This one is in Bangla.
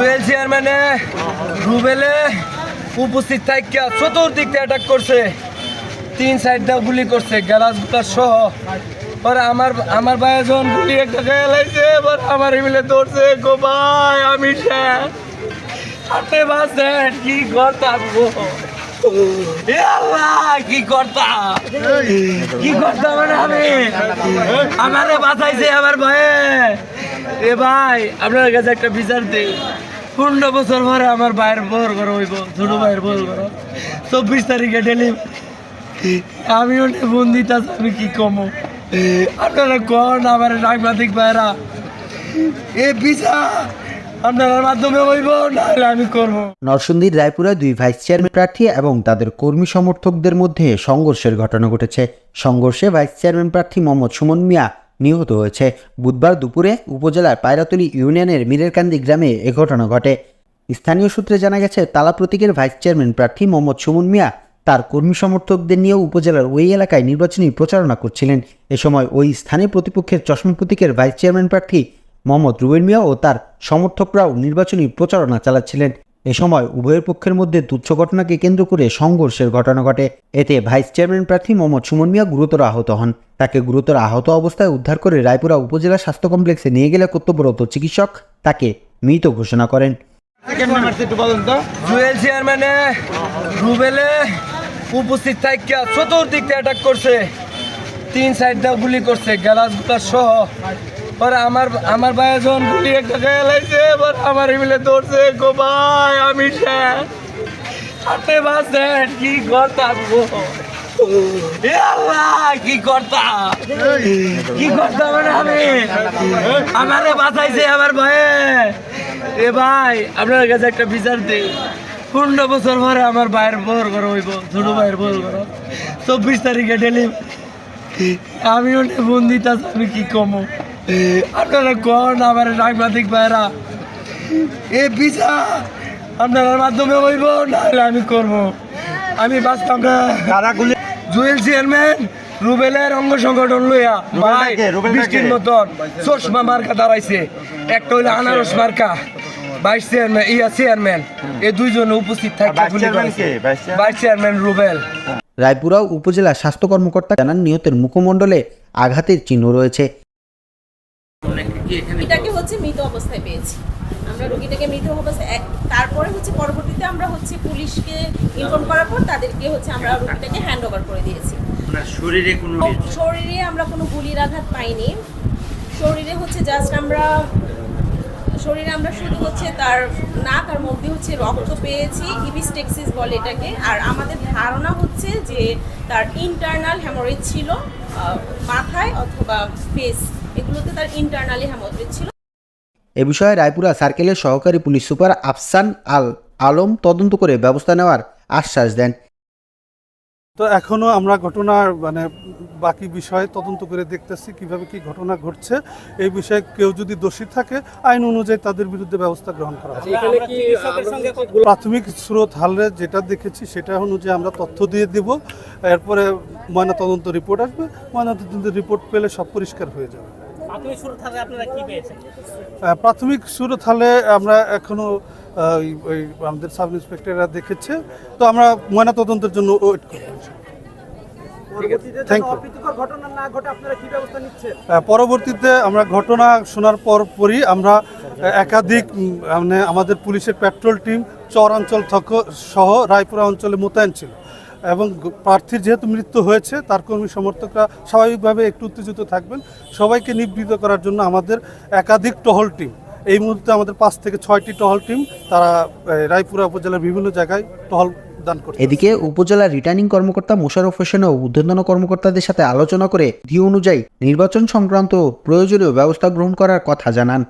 জুয়েল চেয়ারম্যানে রুবেলে উপস্থিত থাকিয়া চতুর্দিক দিয়ে অ্যাটাক করছে। তিন সাইড গুলি করছে গ্যালাসগুলা সহ। পরে আমার আমার ভাই যখন গুলি একটা খেয়ে লাইছে, এবার আমার মিলে ধরছে, গো ভাই, আমি আপনি বাসেন কি করতাম গো? কি করতাম? কি করতাম মানে আমি? আমারে বাঁচাইছে আমার ভয়ে এ ভাই, আপনার কাছে একটা বিচার দিই। পনেরো বছর পরে আমার ভাইয়ের বর করো হইব, ছোট ভাইয়ের বর করো চব্বিশ তারিখে ডেলিভারি আমি ওটা বন্দিটা আমি কি কমো? আপনারা কোন আমার সাংবাদিক ভাইরা এ বিচার আপনার মাধ্যমে হইব, নাহলে আমি করব। নরসিংদীর রায়পুরায় দুই ভাইস চেয়ারম্যান প্রার্থী এবং তাদের কর্মী সমর্থকদের মধ্যে সংঘর্ষের ঘটনা ঘটেছে। সংঘর্ষে ভাইস চেয়ারম্যান প্রার্থী মোহাম্মদ সুমন মিয়া নিহত হয়েছে। বুধবার দুপুরে উপজেলার পায়রাতলি ইউনিয়নের মিরেরকান্দি গ্রামে এ ঘটনা ঘটে। স্থানীয় সূত্রে জানা গেছে, তালা প্রতীকের ভাইস চেয়ারম্যান প্রার্থী মোহাম্মদ সুমন মিয়া তার কর্মী সমর্থকদের নিয়ে উপজেলার ওই এলাকায় নির্বাচনী প্রচারণা করছিলেন। এ সময় ওই স্থানে প্রতিপক্ষের চশমা প্রতীকের ভাইস চেয়ারম্যান প্রার্থী মোহাম্মদ রুবেল মিয়া ও তার সমর্থকরাও নির্বাচনী প্রচারণা চালাচ্ছিলেন। এ সময় উভয়ের পক্ষের মধ্যে তুচ্ছ ঘটনাকে কেন্দ্র করে সংঘর্ষের ঘটনা ঘটে। এতে ভাইস চেয়ারম্যান প্রার্থী মোহাম্মদ সুমন মিয়া গুরুতর আহত হন। তাকে গুরুতর আহত অবস্থায় উদ্ধার করে রায়পুরা উপজেলা স্বাস্থ্য কমপ্লেক্সে নিয়ে গেলে কর্তব্যরত চিকিৎসক তাকে মৃত ঘোষণা করেন। জুয়েল চেয়ারম্যানে রুবেলে উপস্থিত চতুর্দিক অ্যাটাক করছে। তিন সাইড দিয়ে গুলি করছে গ্যালাস সহ পরে আমার আমার ভাই যখন গুলি একটা খেয়ে লাইছে, এবার আমার মিলে ধরছে, গো ভাই, আমি আপনি বাসেন কি করতাম গো? কি করতাম? কি করতাম মানে আমি? আমারে বাঁচাইছে আমার ভয়ে এ ভাই, আপনার কাছে একটা বিচার দিই। পনেরো বছর পরে আমার ভাইয়ের বর করো হইব, ছোট ভাইয়ের বর করো চব্বিশ তারিখে ডেলিভারি। আমি ওটা বন্দিতা আমি কি কমো? আপনারা কোন আমার সাংবাদিক ভাইরা? এ বিচার আপনার মাধ্যমে হইব? নাহলে আমি করব। আমি বাঁচতাম না। জুয়েল চেয়ারম্যান রুবেলের অঙ্গ সংগঠন লইয়া ভাই বৃষ্টির মতন চশমা মার্কা দাঁড়াইছে। একটা হইল আনারস মার্কা। ভাইস চেয়ারম্যান ইয়া চেয়ারম্যান। এই দুইজন উপস্থিত থাকে ভাইস চেয়ারম্যান রুবেল। রায়পুরা উপজেলা স্বাস্থ্য কর্মকর্তা জানান নিহতের মুখমণ্ডলে আঘাতের চিহ্ন রয়েছে। এটাকে হচ্ছে মৃত অবস্থায় পেয়েছি। আমরা রোগীটাকে মৃত অবস্থায় তারপরে হচ্ছে পরবর্তীতে আমরা হচ্ছে পুলিশকে ইনফর্ম করার পর তাদেরকে হচ্ছে আমরা রোগীটাকে হ্যান্ড ওভার করে দিয়েছি। শরীরে কোনো শরীরে আমরা কোনো গুলির আঘাত পাইনি। শরীরে হচ্ছে জাস্ট আমরা শরীরে আমরা শুধু হচ্ছে তার নাক আর মধ্যে হচ্ছে রক্ত পেয়েছি ইবিস্টেক্সিস বলে এটাকে। আর আমাদের ধারণা হচ্ছে যে তার ইন্টারনাল হ্যামোরেজ ছিল মাথায় অথবা ফেস এগুলোতে তার ইন্টারনালি হ্যামোরেজ ছিল। এ বিষয়ে রায়পুরা সার্কেলের সহকারী পুলিশ সুপার আফসান আল আলম তদন্ত করে ব্যবস্থা নেওয়ার আশ্বাস দেন। তো এখনও আমরা ঘটনার মানে বাকি বিষয়ে তদন্ত করে দেখতেছি কীভাবে কি ঘটনা ঘটছে। এই বিষয়ে কেউ যদি দোষী থাকে আইন অনুযায়ী তাদের বিরুদ্ধে ব্যবস্থা গ্রহণ করা হবে। প্রাথমিক স্রোত হালে যেটা দেখেছি সেটা অনুযায়ী আমরা তথ্য দিয়ে দিব। এরপরে ময়না তদন্ত রিপোর্ট আসবে। ময়না তদন্ত রিপোর্ট পেলে সব পরিষ্কার হয়ে যাবে। প্রাথমিক শুরু হালে আমরা এখনও ওই- আমাদের সাব ইন্সপেক্টররা দেখেছে। তো আমরা ময়না তদন্তের জন্য ওয়েট আহ, পরবর্তীতে আমরা ঘটনা শোনার পর পরই আমরা একাধিক মানে আমাদের পুলিশের পেট্রোল টিম চর অঞ্চল সহ রায়পুরা অঞ্চলে মোতায়েন ছিল। এবং প্রার্থীর যেহেতু মৃত্যু হয়েছে, তার কর্মী সমর্থকরা স্বাভাবিকভাবে একটু উত্তেজিত থাকবেন। সবাইকে নিবৃত করার জন্য আমাদের একাধিক টহল টিম। এই মুহূর্তে আমাদের পাঁচ থেকে ছয়টি টহল টিম, তারা রায়পুরা উপজেলার বিভিন্ন জায়গায় টহল দান এদিকে উপজেলার রিটার্নিং কর্মকর্তা মোশারফ হোসেন ও ঊর্ধ্বতন কর্মকর্তাদের সাথে আলোচনা করে ভিউ অনুযায়ী নির্বাচন সংক্রান্ত প্রয়োজনীয় ব্যবস্থা গ্রহণ করার কথা জানান।